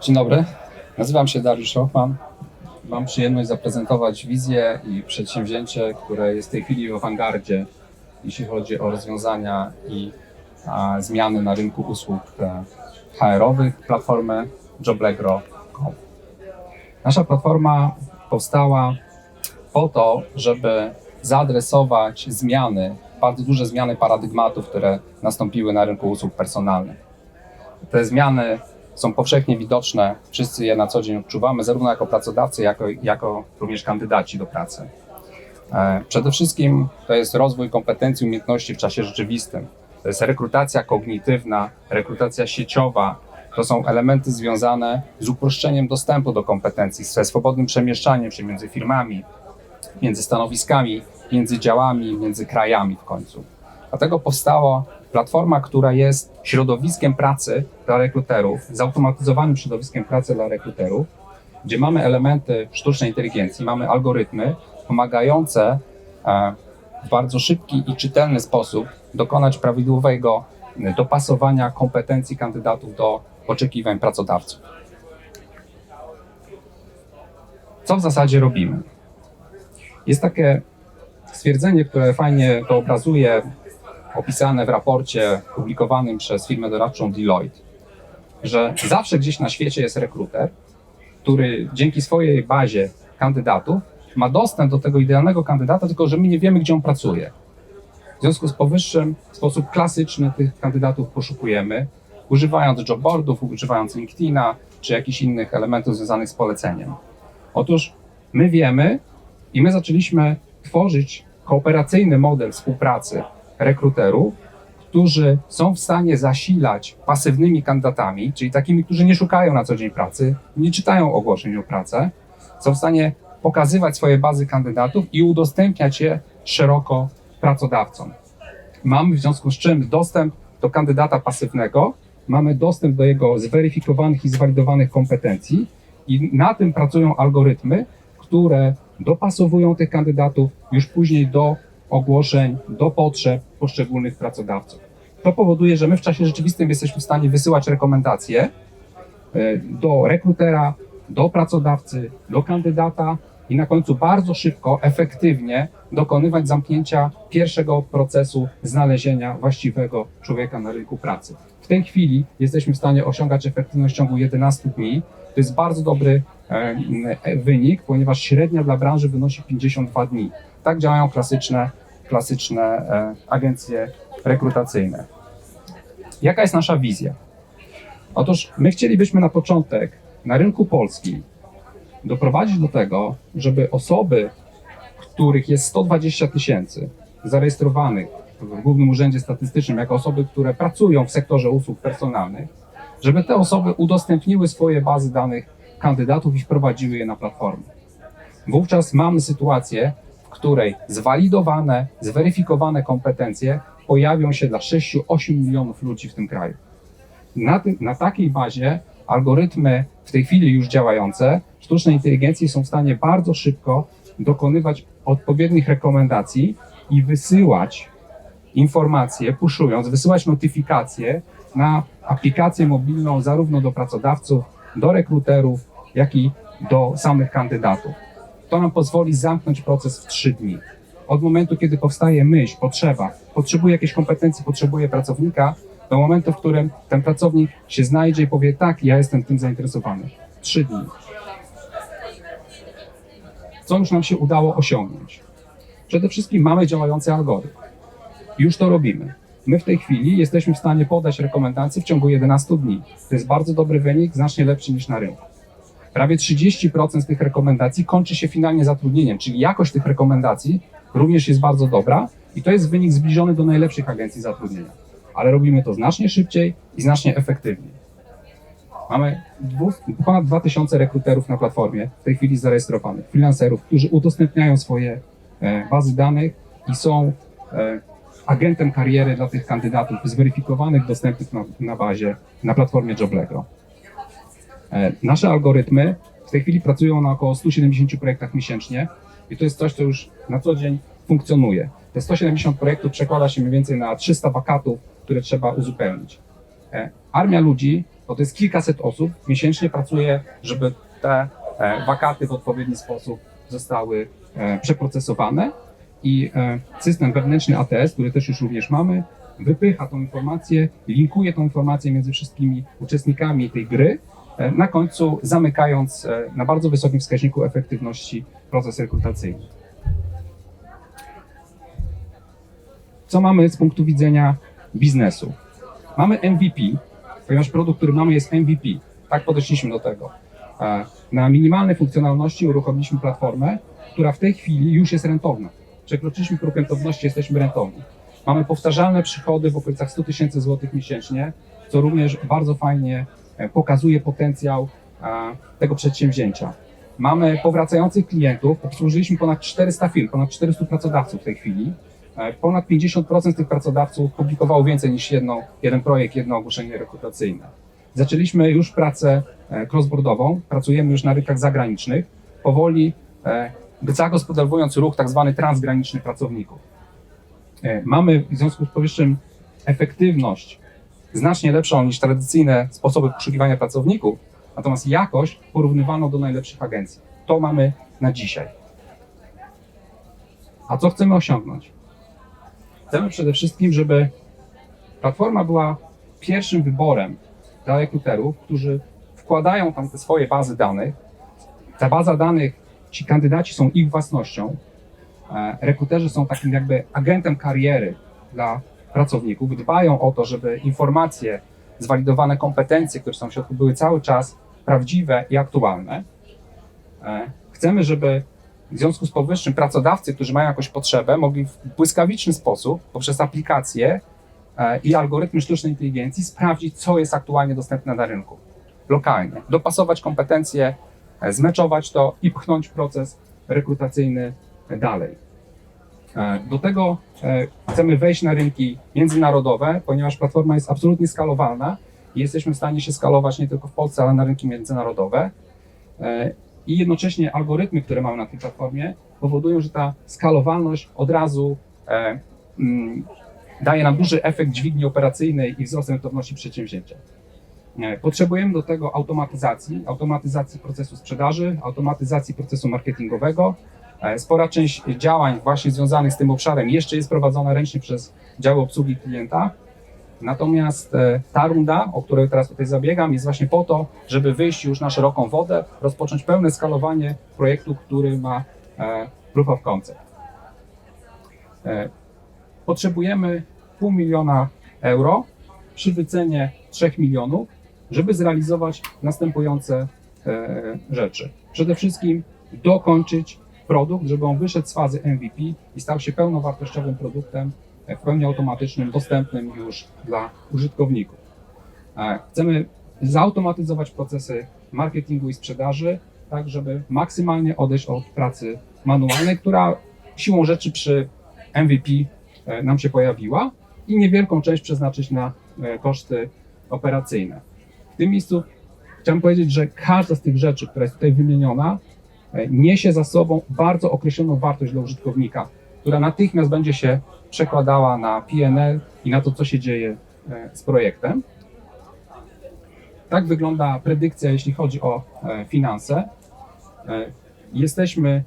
Dzień dobry, nazywam się Dariusz Hoffman. Mam przyjemność zaprezentować wizję i przedsięwzięcie, które jest w tej chwili w awangardzie, jeśli chodzi o rozwiązania i a, zmiany na rynku usług HR-owych, platformę joblegro.com. Nasza platforma powstała po to, żeby zaadresować zmiany, bardzo duże zmiany paradygmatów, które nastąpiły na rynku usług personalnych. Te zmiany są powszechnie widoczne, wszyscy je na co dzień odczuwamy, zarówno jako pracodawcy, jako, jako również kandydaci do pracy. E, Przede wszystkim to jest rozwój kompetencji, umiejętności w czasie rzeczywistym. To jest rekrutacja kognitywna, rekrutacja sieciowa. To są elementy związane z uproszczeniem dostępu do kompetencji, ze swobodnym przemieszczaniem się między firmami, między stanowiskami, między działami, między krajami w końcu. Dlatego powstała platforma, która jest środowiskiem pracy dla rekruterów, zautomatyzowanym środowiskiem pracy dla rekruterów, gdzie mamy elementy sztucznej inteligencji, mamy algorytmy pomagające e, w bardzo szybki i czytelny sposób dokonać prawidłowego e, dopasowania kompetencji kandydatów do oczekiwań pracodawców. Co w zasadzie robimy? Jest takie stwierdzenie, które fajnie to obrazuje, opisane w raporcie publikowanym przez firmę doradczą Deloitte, że zawsze gdzieś na świecie jest rekruter, który dzięki swojej bazie kandydatów ma dostęp do tego idealnego kandydata, tylko że my nie wiemy, gdzie on pracuje. W związku z powyższym w sposób klasyczny tych kandydatów poszukujemy, używając jobboardów, używając LinkedIna czy jakichś innych elementów związanych z poleceniem. Otóż my wiemy i my zaczęliśmy tworzyć kooperacyjny model współpracy rekruterów, którzy są w stanie zasilać pasywnymi kandydatami, czyli takimi, którzy nie szukają na co dzień pracy, nie czytają ogłoszeń o pracę, są w stanie pokazywać swoje bazy kandydatów i udostępniać je szeroko pracodawcom. Mamy w związku z czym dostęp do kandydata pasywnego, mamy dostęp do jego zweryfikowanych i zwalidowanych kompetencji i na tym pracują algorytmy, które dopasowują tych kandydatów już później do ogłoszeń, do potrzeb poszczególnych pracodawców. To powoduje, że my w czasie rzeczywistym jesteśmy w stanie wysyłać rekomendacje e, do rekrutera, do pracodawcy, do kandydata i na końcu bardzo szybko, efektywnie dokonywać zamknięcia pierwszego procesu znalezienia właściwego człowieka na rynku pracy. W tej chwili jesteśmy w stanie osiągać efektywność w ciągu 11 dni. To jest bardzo dobry e, wynik, ponieważ średnia dla branży wynosi 52 dni. Tak działają klasyczne, klasyczne e, agencje rekrutacyjne. Jaka jest nasza wizja? Otóż my chcielibyśmy na początek na rynku polskim doprowadzić do tego, żeby osoby, których jest 120 tysięcy zarejestrowanych w Głównym Urzędzie Statystycznym jako osoby, które pracują w sektorze usług personalnych, żeby te osoby udostępniły swoje bazy danych kandydatów i wprowadziły je na platformę. Wówczas mamy sytuację, w której zwalidowane, zweryfikowane kompetencje pojawią się dla 6-8 milionów ludzi w tym kraju. Na, tym, na takiej bazie algorytmy w tej chwili już działające sztucznej inteligencji są w stanie bardzo szybko dokonywać odpowiednich rekomendacji i wysyłać informacje, puszując, wysyłać notyfikacje na aplikację mobilną zarówno do pracodawców, do rekruterów, jak i do samych kandydatów. To nam pozwoli zamknąć proces w trzy dni. Od momentu, kiedy powstaje myśl, potrzeba, potrzebuje jakiejś kompetencji, potrzebuje pracownika, do momentu, w którym ten pracownik się znajdzie i powie tak, ja jestem tym zainteresowany. Trzy dni. Co już nam się udało osiągnąć? Przede wszystkim mamy działający algorytm. Już to robimy. My w tej chwili jesteśmy w stanie podać rekomendacje w ciągu 11 dni. To jest bardzo dobry wynik, znacznie lepszy niż na rynku. Prawie 30% z tych rekomendacji kończy się finalnie zatrudnieniem, czyli jakość tych rekomendacji również jest bardzo dobra i to jest wynik zbliżony do najlepszych agencji zatrudnienia. Ale robimy to znacznie szybciej i znacznie efektywniej. Mamy ponad 2000 rekruterów na platformie w tej chwili zarejestrowanych, freelancerów, którzy udostępniają swoje e, bazy danych i są e, agentem kariery dla tych kandydatów zweryfikowanych, dostępnych na, na bazie, na platformie Joblego. E, Nasze algorytmy w tej chwili pracują na około 170 projektach miesięcznie i to jest coś, co już na co dzień funkcjonuje. Te 170 projektów przekłada się mniej więcej na 300 wakatów, które trzeba uzupełnić. Armia ludzi to to jest kilkaset osób miesięcznie pracuje, żeby te e, wakaty w odpowiedni sposób zostały e, przeprocesowane i e, system wewnętrzny ATS, który też już również mamy, wypycha tą informację, linkuje tą informację między wszystkimi uczestnikami tej gry, na końcu zamykając na bardzo wysokim wskaźniku efektywności proces rekrutacyjny. Co mamy z punktu widzenia biznesu? Mamy MVP, ponieważ produkt, który mamy jest MVP. Tak podeszliśmy do tego. E, Na minimalnej funkcjonalności uruchomiliśmy platformę, która w tej chwili już jest rentowna. Przekroczyliśmy próg rentowności, jesteśmy rentowni. Mamy powtarzalne przychody w okolicach 100 tysięcy złotych miesięcznie, co również bardzo fajnie e, pokazuje potencjał e, tego przedsięwzięcia. Mamy powracających klientów, obsłużyliśmy ponad 400 firm, ponad 400 pracodawców w tej chwili. E, Ponad 50% tych pracodawców publikowało więcej niż jedno, jeden projekt, jedno ogłoszenie rekrutacyjne. Zaczęliśmy już pracę e, crossboardową, pracujemy już na rynkach zagranicznych, powoli e, zagospodarowując ruch tak zwany transgraniczny pracowników. Mamy w związku z powyższym efektywność znacznie lepszą niż tradycyjne sposoby poszukiwania pracowników, natomiast jakość porównywano do najlepszych agencji. To mamy na dzisiaj. A co chcemy osiągnąć? Chcemy przede wszystkim, żeby platforma była pierwszym wyborem dla rekruterów, którzy wkładają tam te swoje bazy danych. Ta baza danych, ci kandydaci są ich własnością. E, Rekruterzy są takim jakby agentem kariery dla pracowników. Dbają o to, żeby informacje, zwalidowane kompetencje, które są w środku, były cały czas prawdziwe i aktualne. E, Chcemy, żeby w związku z powyższym pracodawcy, którzy mają jakąś potrzebę, mogli w błyskawiczny sposób poprzez aplikacje e, i algorytmy sztucznej inteligencji sprawdzić, co jest aktualnie dostępne na rynku lokalnie, dopasować kompetencje, e, zmeczować to i pchnąć proces rekrutacyjny dalej. E, Do tego chcemy wejść na rynki międzynarodowe, ponieważ platforma jest absolutnie skalowalna i jesteśmy w stanie się skalować nie tylko w Polsce, ale na rynki międzynarodowe. I jednocześnie algorytmy, które mamy na tej platformie, powodują, że ta skalowalność od razu e, mm, daje nam duży efekt dźwigni operacyjnej i wzrost rentowności przedsięwzięcia. E, Potrzebujemy do tego automatyzacji, automatyzacji procesu sprzedaży, automatyzacji procesu marketingowego. E, Spora część działań właśnie związanych z tym obszarem jeszcze jest prowadzona ręcznie przez działy obsługi klienta. Natomiast e, ta runda, o której teraz tutaj zabiegam, jest właśnie po to, żeby wyjść już na szeroką wodę, rozpocząć pełne skalowanie projektu, który ma e, proof of concept. E, Potrzebujemy pół miliona euro przy wycenie 3 milionów, żeby zrealizować następujące rzeczy. Przede wszystkim dokończyć produkt, żeby on wyszedł z fazy MVP i stał się pełnowartościowym produktem, w pełni automatycznym, dostępnym już dla użytkowników. E, Chcemy zautomatyzować procesy marketingu i sprzedaży, tak żeby maksymalnie odejść od pracy manualnej, która siłą rzeczy przy MVP e, nam się pojawiła i niewielką część przeznaczyć na e, koszty operacyjne. W tym miejscu chciałem powiedzieć, że każda z tych rzeczy, która jest tutaj wymieniona, niesie za sobą bardzo określoną wartość dla użytkownika, która natychmiast będzie się przekładała na PNL i na to, co się dzieje e, z projektem. Tak wygląda predykcja, jeśli chodzi o e, finanse. E, Jesteśmy,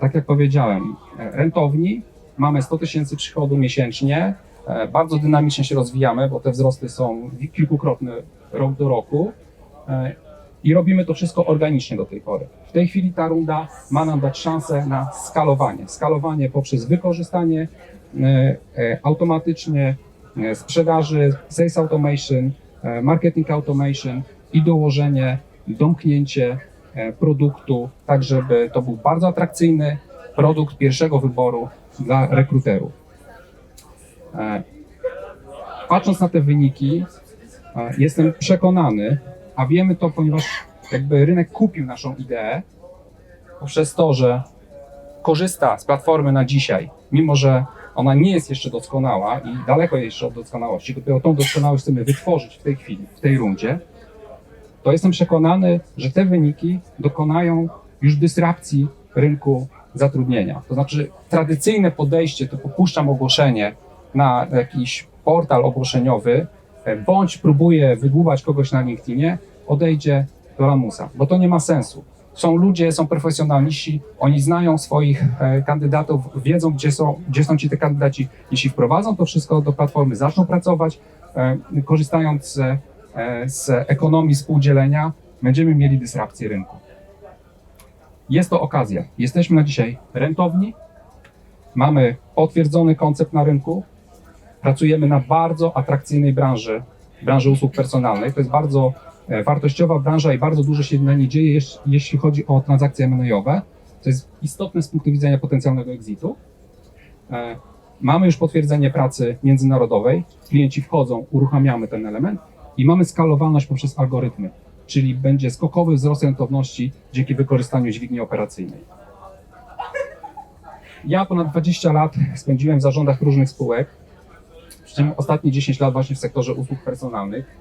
tak jak powiedziałem, rentowni, mamy 100 tysięcy przychodu miesięcznie, bardzo dynamicznie się rozwijamy, bo te wzrosty są kilkukrotne rok do roku i robimy to wszystko organicznie do tej pory. W tej chwili ta runda ma nam dać szansę na skalowanie. Skalowanie poprzez wykorzystanie e, e, automatycznie e, sprzedaży, sales automation, marketing automation i dołożenie, domknięcie produktu, tak żeby to był bardzo atrakcyjny produkt pierwszego wyboru dla rekruterów. Patrząc na te wyniki, jestem przekonany, a wiemy to, ponieważ jakby rynek kupił naszą ideę poprzez to, że korzysta z platformy na dzisiaj, mimo że ona nie jest jeszcze doskonała i daleko jeszcze od doskonałości, dopiero tą doskonałość chcemy wytworzyć w tej chwili, w tej rundzie, to jestem przekonany, że te wyniki dokonają już dysrupcji rynku zatrudnienia. To znaczy tradycyjne podejście, to puszczam ogłoszenie na jakiś portal ogłoszeniowy bądź próbuje wygłubać kogoś na LinkedInie, odejdzie do lamusa, bo to nie ma sensu. Są ludzie, są profesjonaliści, oni znają swoich e, kandydatów, wiedzą, gdzie są, gdzie są ci te kandydaci. Jeśli wprowadzą to wszystko do platformy, zaczną pracować, e, korzystając z, e, z ekonomii współdzielenia, będziemy mieli dysrapcję rynku. Jest to okazja. Jesteśmy na dzisiaj rentowni, mamy potwierdzony koncept na rynku, pracujemy na bardzo atrakcyjnej branży, branży usług personalnych. To jest bardzo e, wartościowa branża i bardzo dużo się na niej dzieje, jeś- jeśli chodzi o transakcje M&A-owe. To jest istotne z punktu widzenia potencjalnego exitu. E, Mamy już potwierdzenie pracy międzynarodowej, klienci wchodzą, uruchamiamy ten element i mamy skalowalność poprzez algorytmy, czyli będzie skokowy wzrost rentowności dzięki wykorzystaniu dźwigni operacyjnej. Ja ponad 20 lat spędziłem w zarządach różnych spółek, czym ostatnie 10 lat właśnie w sektorze usług personalnych.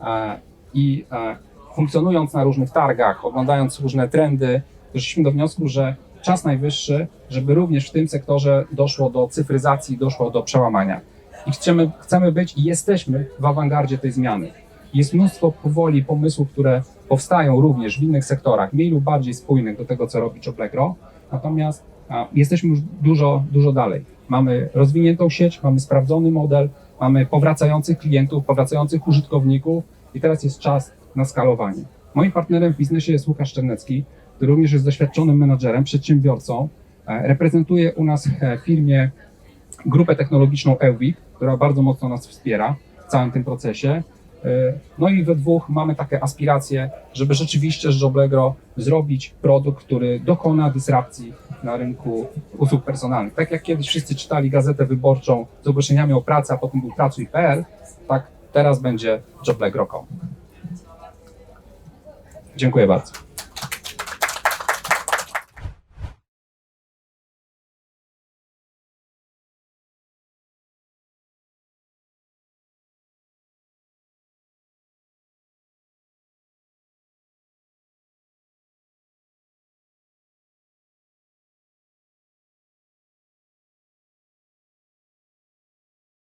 E, I e, funkcjonując na różnych targach, oglądając różne trendy, doszliśmy do wniosku, że czas najwyższy, żeby również w tym sektorze doszło do cyfryzacji, doszło do przełamania. I chcemy, chcemy być i jesteśmy w awangardzie tej zmiany. Jest mnóstwo powoli pomysłów, które powstają również w innych sektorach, mniej lub bardziej spójnych do tego, co robi Joblegro. Natomiast a, jesteśmy już dużo, dużo dalej. Mamy rozwiniętą sieć, mamy sprawdzony model, mamy powracających klientów, powracających użytkowników i teraz jest czas na skalowanie. Moim partnerem w biznesie jest Łukasz Czernecki, który również jest doświadczonym menadżerem, przedsiębiorcą. E, Reprezentuje u nas e, w firmie grupę technologiczną Elwik, która bardzo mocno nas wspiera w całym tym procesie. E, No i we dwóch mamy takie aspiracje, żeby rzeczywiście z Joblegro zrobić produkt, który dokona dysrapcji na rynku usług personalnych. Tak jak kiedyś wszyscy czytali gazetę wyborczą z ogłoszeniami o pracę, a potem był pracuj.pl, tak teraz będzie Joblegro.com. Dziękuję bardzo.